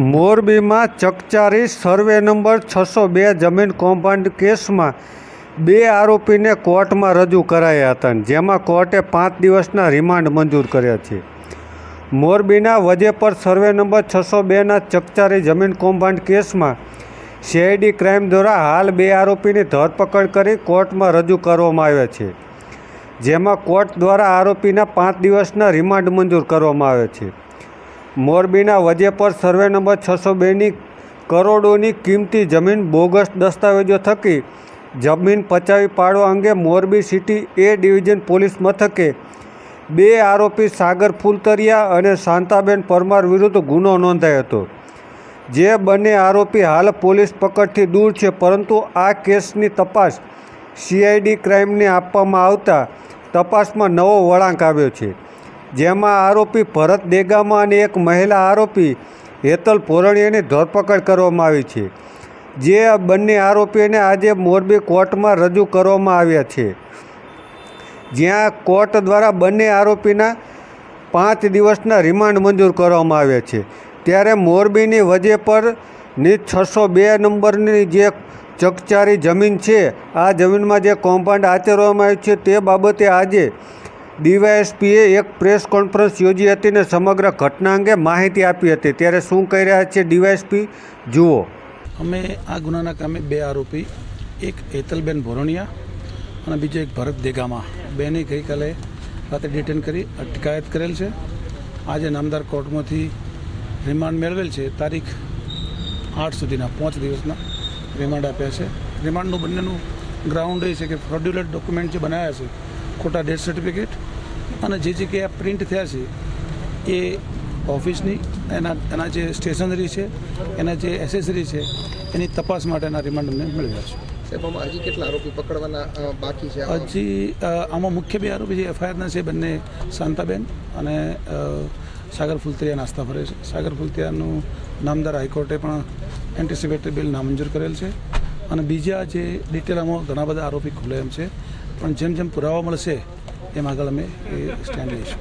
મોરબીમાં ચકચારી survey number છસો બે જમીન કૌભાંડ કેસમાં બે આરોપીને કોર્ટમાં રજૂ કરાયા હતા જેમાં કોર્ટે પાંચ દિવસના રિમાન્ડ મંજૂર કર્યા છે. મોરબીના વજેપર સર્વે નંબર છસો બેના ચકચારી જમીન કૌભાંડ કેસમાં સીઆઈડી ક્રાઇમ દ્વારા હાલ બે આરોપીની ધરપકડ કરી કોર્ટમાં રજૂ કરવામાં આવ્યા છે. જેમાં કોર્ટ દ્વારા આરોપીના પાંચ દિવસના રિમાન્ડ મંજૂર કરવામાં આવ્યા છે. મોરબીના વજેપર સર્વે નંબર છસો બેની કરોડોની કિંમતી જમીન બોગસ દસ્તાવેજો થકી જમીન પચાવી પાડવા અંગે Morbi city A division police મથકે બે આરોપી સાગર ફૂલતરિયા અને શાંતાબેન પરમાર વિરુદ્ધ ગુનો નોંધાયો હતો. જે બંને આરોપી હાલ પોલીસ પકડથી દૂર છે, પરંતુ આ કેસની તપાસ સીઆઈડી ક્રાઇમને આપવામાં આવતા તપાસમાં નવો વળાંક આવ્યો છે. જેમાં આરોપી ભરત દેગામા અને એક મહિલા આરોપી હેતલ પોરણીયાની ધરપકડ કરવામાં આવી છે. જે બંને આરોપીઓને આજે મોરબી કોર્ટમાં રજૂ કરવામાં આવ્યા છે. જ્યાં કોર્ટ દ્વારા બંને આરોપીના પાંચ દિવસના રિમાન્ડ મંજૂર કરવામાં આવ્યા છે. ત્યારે મોરબીની વજે પરની છસો બે નંબરની જે ચકચારી જમીન છે, આ જમીનમાં જે કૌભાંડ આચરવામાં આવ્યું છે તે બાબતે આજે ડીવાયએસપીએ એક પ્રેસ કોન્ફરન્સ યોજી હતી અને સમગ્ર ઘટના અંગે માહિતી આપી હતી. ત્યારે શું કહી રહ્યા છે ડીવાયએસપી? જુઓ. અમે આ ગુનાના કામે બે આરોપી, એક હેતલબેન ભોરણિયા અને બીજો એક ભરત દેગામા. બેને ગઈકાલે રાતે ડિટેન કરી અટકાયત કરેલ છે. આજે નામદાર કોર્ટમાંથી રિમાન્ડ મેળવેલ છે. તારીખ આઠ સુધીના, પાંચ દિવસના રિમાન્ડ આપ્યા છે. રિમાન્ડનું બંનેનું ગ્રાઉન્ડ એ છે કે ફ્રોડ્યુલેટ ડોક્યુમેન્ટ જે બનાવ્યા છે ખોટા ડેથ સર્ટિફિકેટ અને જે જગ્યાએ પ્રિન્ટ થયા છે એ ઓફિસની એના એના જે સ્ટેશનરી છે એના જે એસેસરી છે એની તપાસ માટેના રિમાન્ડ અમને મેળવ્યા છે. હજી કેટલા આરોપી પકડવાના બાકી છે હજી આમાં મુખ્ય બે આરોપી જે એફઆઈઆરના છે બંને શાંતાબેન અને સાગર ફૂલતિયા નાસ્તા ફરે છે. સાગર ફૂલતિયાનું નામદાર હાઈકોર્ટે પણ એન્ટિસિપેટરી બિલ નામંજૂર કરેલ છે. અને બીજા જે ડિટેલ આમાં ઘણા બધા આરોપી ખુલે એમ છે પણ જેમ જેમ પુરાવા મળશે એમ આગળ અમે એ સ્ટેન્ડ લઈશું.